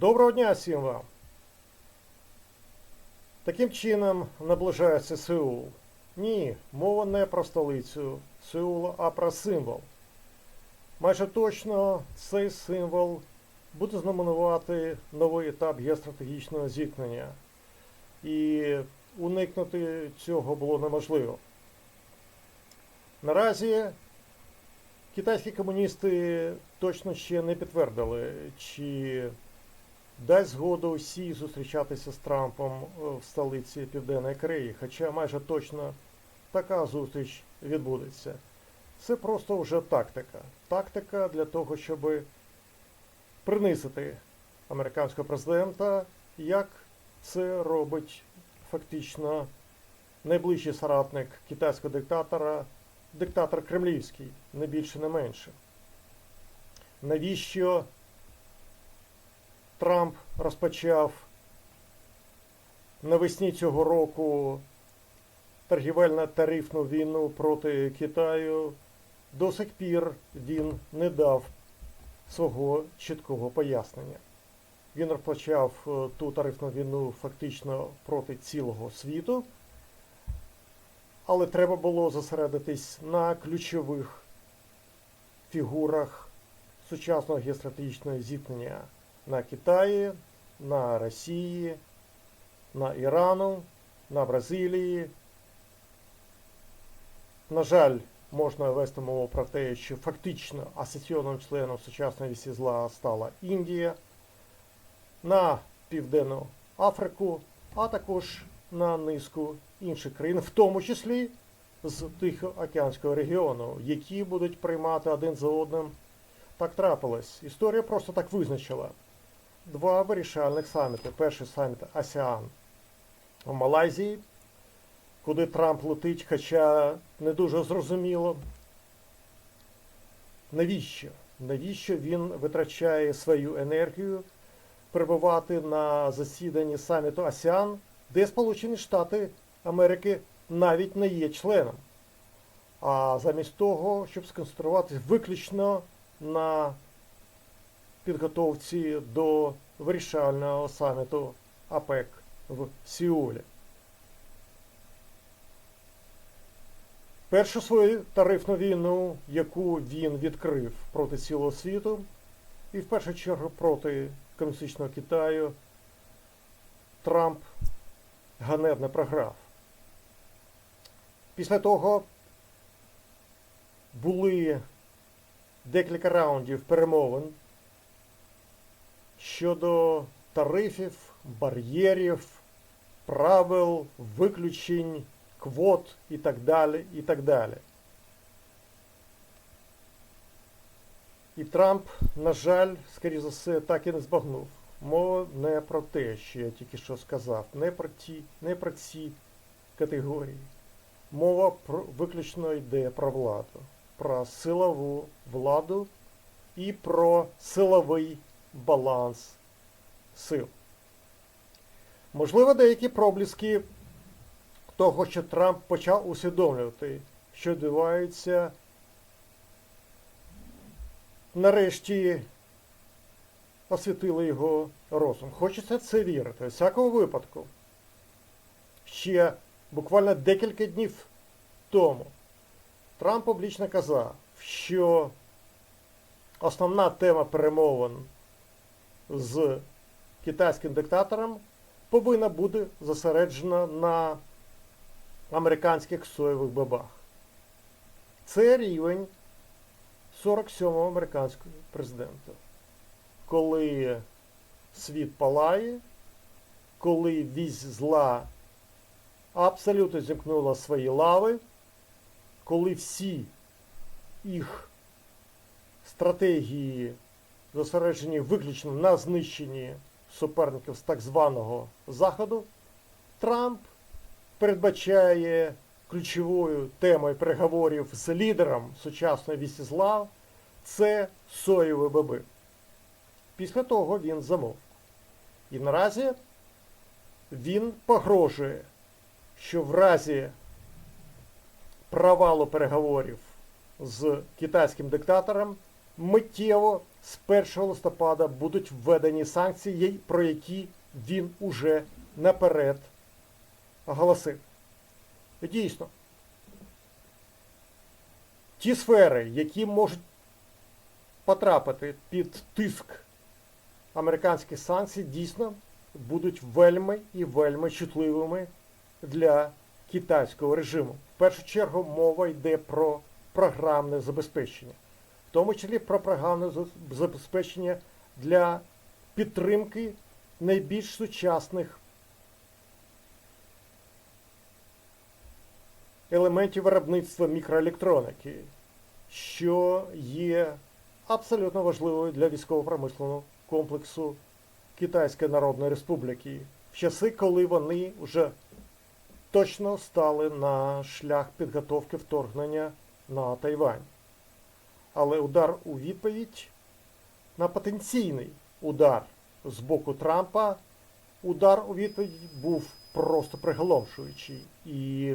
Доброго дня всім вам! Таким чином наближається Сеул. Ні, мова не про столицю Сеула, а про символ. Майже точно цей символ буде знаменувати новий етап геостратегічного зіткнення. І уникнути цього було неможливо. Наразі китайські комуністи точно ще не підтвердили, чи дасть згоду Сі зустрічатися з Трампом е, в столиці Південної Кореї, хоча майже точно така зустріч відбудеться. Це просто вже тактика. Тактика для того, щоб принизити американського президента, як це робить фактично найближчий соратник китайського диктатора, диктатор кремлівський, не більше, не менше. Навіщо Трамп розпочав навесні цього року торгівельно-тарифну війну проти Китаю, до сих пір він не дав свого чіткого пояснення. Він розпочав е, ту тарифну війну фактично проти цілого світу, але треба було зосередитись на ключових фігурах сучасного геостратегічного зіткнення на Китаї, на Росії, на Ірану, на Бразилії. На жаль, можна вести мову про те, що фактично асоційованим членом сучасної вісі зла стала Індія, на Південну Африку, а також на низку інших країн, в тому числі з Тихоокеанського регіону, які будуть приймати один за одним. Так трапилось. Історія просто так визначила. Два вирішальних саміти. Перший саміт АСЕАН в Малайзії, куди Трамп летить, хоча не дуже зрозуміло. Навіщо? Навіщо він витрачає свою енергію перебувати на засіданні саміту АСЕАН, де Сполучені Штати Америки навіть не є членом, а замість того, щоб сконцентруватися виключно на підготовці до вирішального саміту АПЕК в Сеулі. Першу свою тарифну війну, яку він відкрив проти цілого світу, і в першу чергу проти комуністичного Китаю, Трамп ганебно програв. Після того були декілька раундів перемовин щодо тарифів, бар'єрів, правил, виключень, квот і так далі. і так далі. І Трамп, на жаль, скоріше за все, так і не збагнув. Мова не про те, що я тільки що сказав, не про ті, не про ці категорії. Мова про, виключно йде про владу, про силову владу і про силовий баланс сил. Можливо, деякі пробліски того, що Трамп почав усвідомлювати, що відбувається нарешті освітили його розум. Хочеться це вірити. У всякому випадку. Ще буквально декілька днів тому Трамп публічно казав, що основна тема перемовин з китайським диктатором повинна бути зосереджена на американських соєвих бабах. Це рівень 47-го американського президента. Коли світ палає, коли вісь зла абсолютно зімкнула свої лави, коли всі їх стратегії зосереджені виключно на знищенні суперників з так званого Заходу, Трамп передбачає ключовою темою переговорів з лідером сучасної вісі зла це соєві баби. Після того він замовк. І наразі він погрожує, що в разі провалу переговорів з китайським диктатором миттєво з 1 листопада будуть введені санкції, про які він уже наперед оголосив. І Дійсно, ті сфери, які можуть потрапити під тиск американських санкцій, дійсно будуть вельми і вельми чутливими для китайського режиму. В першу чергу мова йде про програмне забезпечення, в тому числі про програмне забезпечення для підтримки найбільш сучасних елементів виробництва мікроелектроніки, що є абсолютно важливою для військово-промислового комплексу Китайської Народної Республіки в часи, коли вони вже точно стали на шлях підготовки вторгнення на Тайвань. Але удар у відповідь на потенційний удар з боку Трампа, удар у відповідь був просто приголомшуючий. І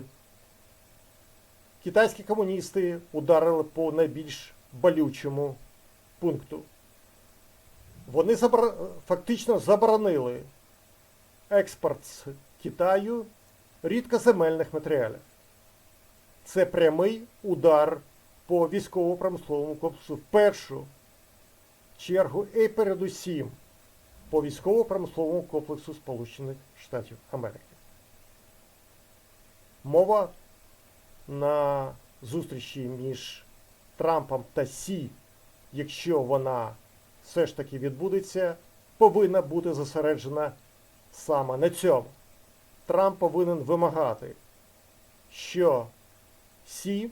китайські комуністи ударили по найбільш болючому пункту. Вони забра... фактично заборонили експорт з Китаю рідкоземельних матеріалів. Це прямий удар по військово-промисловому комплексу в першу чергу і передусім по військово-промисловому комплексу Сполучених Штатів Америки. Мова на зустрічі між Трампом та Сі, якщо вона все ж таки відбудеться, повинна бути зосереджена саме на цьому. Трамп повинен вимагати, що Сі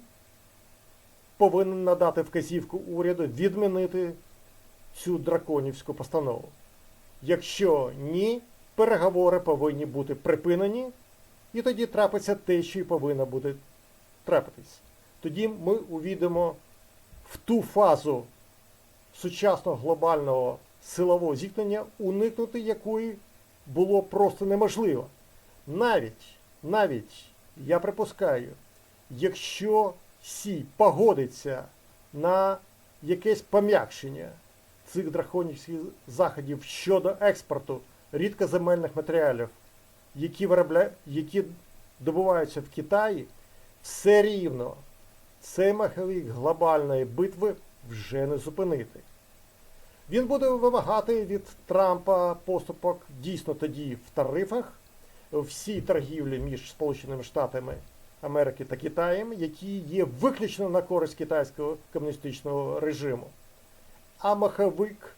повинен надати вказівку уряду відмінити цю драконівську постанову. Якщо ні, переговори повинні бути припинені, і тоді трапиться те, що й повинно буде трапитись. Тоді ми увійдемо в ту фазу сучасного глобального силового зіткнення, уникнути якої було просто неможливо. Навіть, навіть, я припускаю, якщо Сі погодиться на якесь пом'якшення цих драконівських заходів щодо експорту рідкоземельних матеріалів, які, виробля... які добуваються в Китаї, все рівно цей маховик глобальної битви вже не зупинити. Він буде вимагати від Трампа поступок дійсно тоді в тарифах, всій торгівлі між Сполученими Штатами Америки та Китаєм, які є виключно на користь китайського комуністичного режиму. А маховик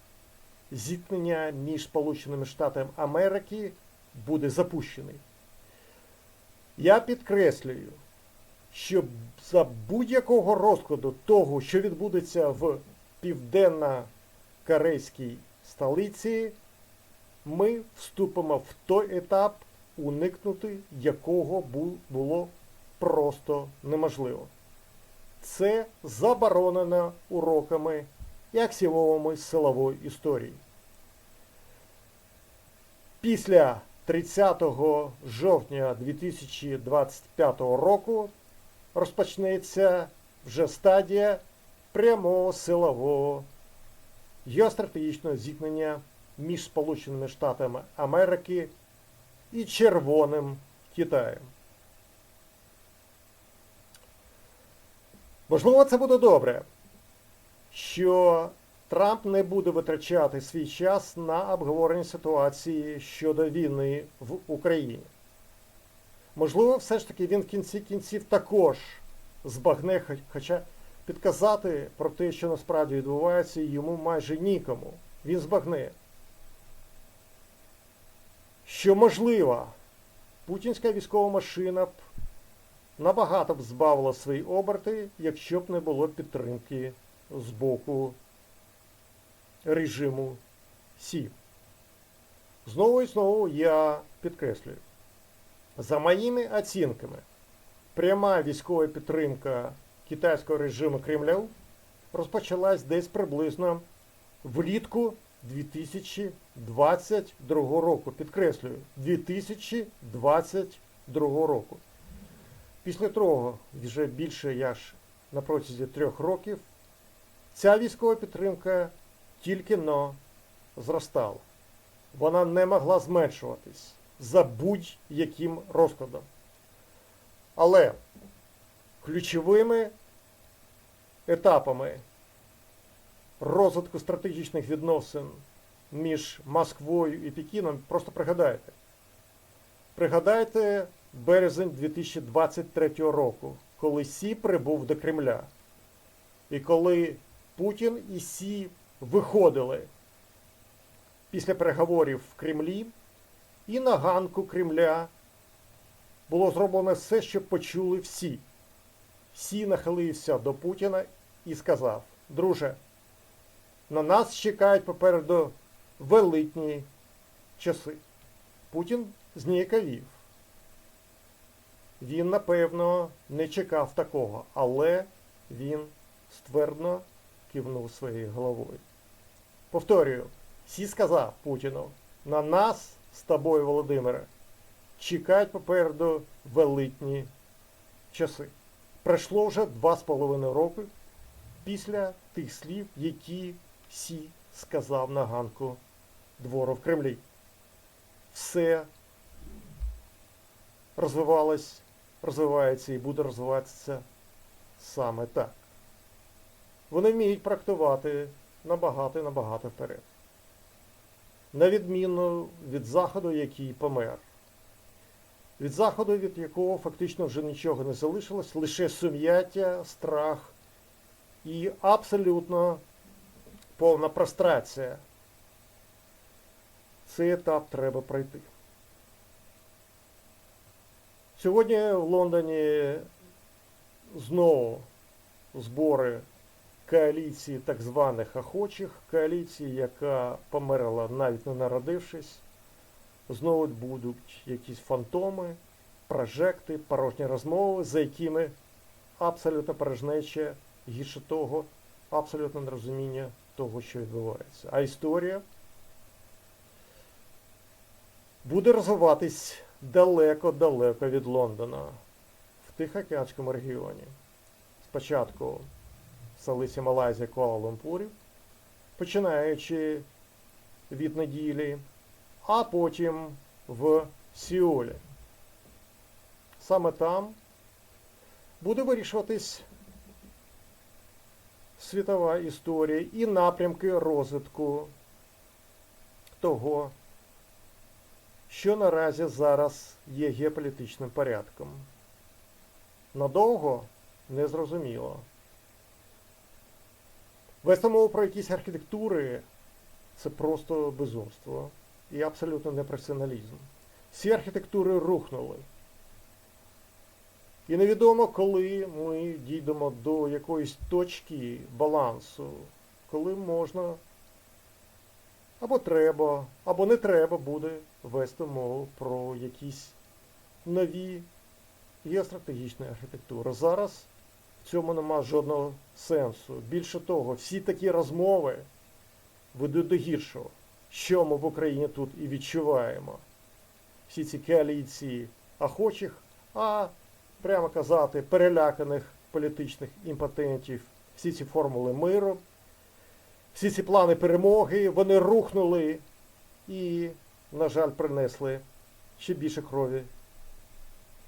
зіткнення між Сполученими Штатами Америки буде запущений. Я підкреслюю, що за будь-якого розкладу того, що відбудеться в південно-корейській столиці, ми вступимо в той етап, уникнути якого було просто неможливо. Це заборонено уроками і аксіомами силової історії. Після 30 жовтня 2025 року розпочнеться вже стадія прямого силового геостратегічного зіткнення між Сполученими Штатами Америки і Червоним Китаєм. Можливо, це буде добре, що Трамп не буде витрачати свій час на обговорення ситуації щодо війни в Україні. Можливо, все ж таки він в кінці кінців також збагне, хоча підказати про те, що насправді відбувається, йому майже нікому. Він збагне. Що можливо, путінська військова машина б набагато б збавила свої оберти, якщо б не було підтримки з боку режиму Сі. Знову і знову я підкреслюю. За моїми оцінками, пряма військова підтримка китайського режиму Кремля розпочалась десь приблизно влітку 2022 року. Підкреслюю, 2022 року. Після того, вже більше як на протязі трьох років, ця військова підтримка тільки но зростала. Вона не могла зменшуватись за будь-яким розкладом. Але ключовими етапами розвитку стратегічних відносин між Москвою і Пекіном просто пригадайте. Пригадайте березень 2023 року, коли Сі прибув до Кремля. І коли Путін і Сі виходили після переговорів в Кремлі, і на ганку Кремля було зроблено все, щоб почули всі. Сі нахилився до Путіна і сказав: Друже, на нас чекають попереду великні часи. Путін зніяковів. Він, напевно, не чекав такого, але він ствердно кивнув своєю головою. Повторюю, Сі сказав Путіну, на нас з тобою, Володимире, чекають попереду великні часи. Пройшло вже два з половиною роки після тих слів, які Сі сказав на ганку двору в Кремлі. Все розвивалось, розвивається і буде розвиватися саме так. Вони вміють практувати набагато і набагато вперед. На відміну від Заходу, який помер. Від Заходу, від якого фактично вже нічого не залишилось, лише сум'яття, страх і абсолютно повна прострація. Цей етап треба пройти. Сьогодні в Лондоні знову збори коаліції так званих охочих, коаліції, яка померла навіть не народившись. Знову будуть якісь фантоми, прожекти, порожні розмови, за якими абсолютно порожнеча, гірше того, абсолютно нерозуміння того, що відбувається. А історія буде розвиватись далеко-далеко від Лондона, в Тихоокеанському регіоні. Спочатку в столиці Малайзії Куала-Лумпурі, починаючи від неділі, а потім в Сіулі. Саме там буде вирішуватись світова історія і напрямки розвитку того, що наразі зараз є геополітичним порядком. Надовго незрозуміло. Вести мову про якісь архітектури це просто безумство і абсолютно непрофесіоналізм. Всі архітектури рухнули. І невідомо, коли ми дійдемо до якоїсь точки балансу, коли можна або треба, або не треба буде вести мову про якісь нові геостратегічні архітектури. Зараз в цьому нема жодного сенсу. Більше того, всі такі розмови ведуть до гіршого, що ми в Україні тут і відчуваємо. Всі ці коаліції охочих, а прямо казати, переляканих політичних імпотентів, всі ці формули миру, всі ці плани перемоги, вони рухнули і, на жаль, принесли ще більше крові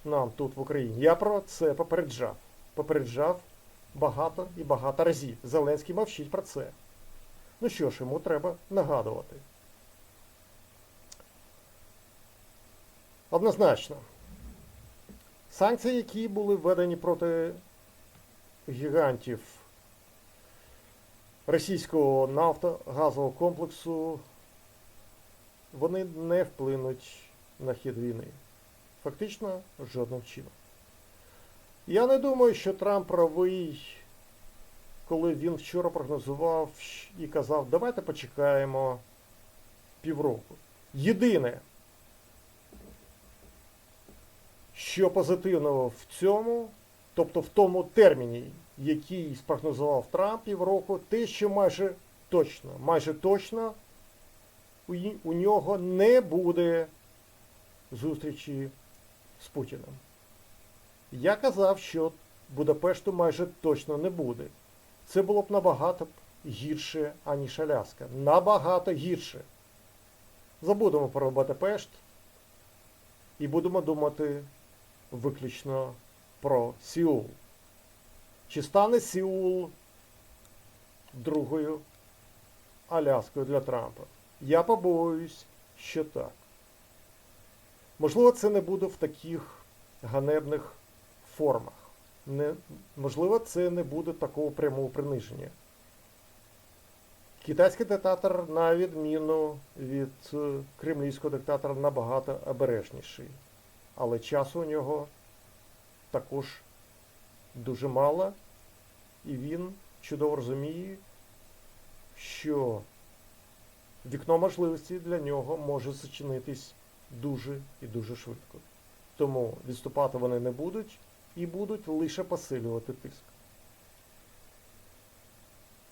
нам тут в Україні. Я про це попереджав. Попереджав багато і багато разів. Зеленський мовчить про це. Ну що ж, йому треба нагадувати. Однозначно. Санкції, які були введені проти гігантів російського нафтогазового комплексу, вони не вплинуть на хід війни. Фактично жодним чином. Я не думаю, що Трамп правий, коли він вчора прогнозував і казав, давайте почекаємо півроку. Єдине, що позитивного в цьому, тобто в тому терміні, який спрогнозував Трамп півроку, те, що майже точно, майже точно у, у нього не буде зустрічі з Путіним. Я казав, що Будапешту майже точно не буде. Це було б набагато гірше, аніж Аляска. Набагато гірше. Забудемо про Будапешт і будемо думати виключно про Сеул. Чи стане Сеул другою Аляскою для Трампа? Я побоююсь, що так. Можливо, це не буде в таких ганебних формах. Не, можливо, це не буде такого прямого приниження. Китайський диктатор, на відміну від е, кремлівського диктатора, набагато обережніший. Але часу у нього також дуже мало, і він чудово розуміє, що вікно можливості для нього може зачинитись дуже і дуже швидко. Тому відступати вони не будуть і будуть лише посилювати тиск.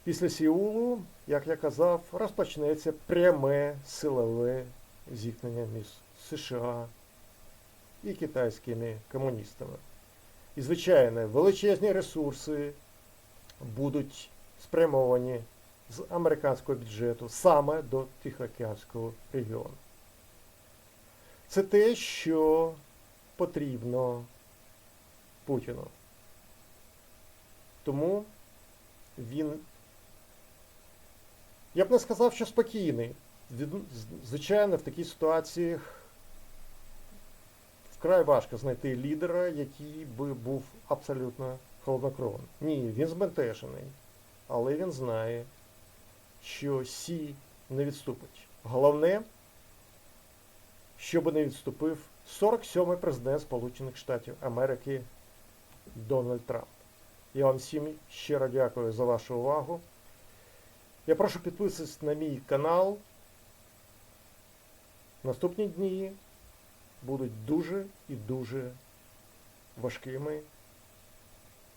Після Сеулу, як я казав, розпочнеться пряме силове зіткнення між США і китайськими комуністами. І, звичайно, величезні ресурси будуть спрямовані з американського бюджету саме до Тихоокеанського регіону. Це те, що потрібно Путіну. Тому він, я б не сказав, що спокійний. Звичайно, в такій ситуації вкрай важко знайти лідера, який би був абсолютно холоднокровним. Ні, він збентежений, але він знає, що Сі не відступить. Головне, щоб не відступив 47-й президент Сполучених Штатів Америки Дональд Трамп. Я вам всім щиро дякую за вашу увагу. Я прошу підписатись на мій канал. Наступні дні будуть дуже і дуже важкими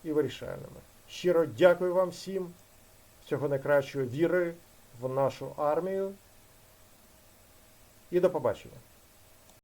і вирішальними. Щиро дякую вам всім. Всього найкращої віри в нашу армію. І до побачення.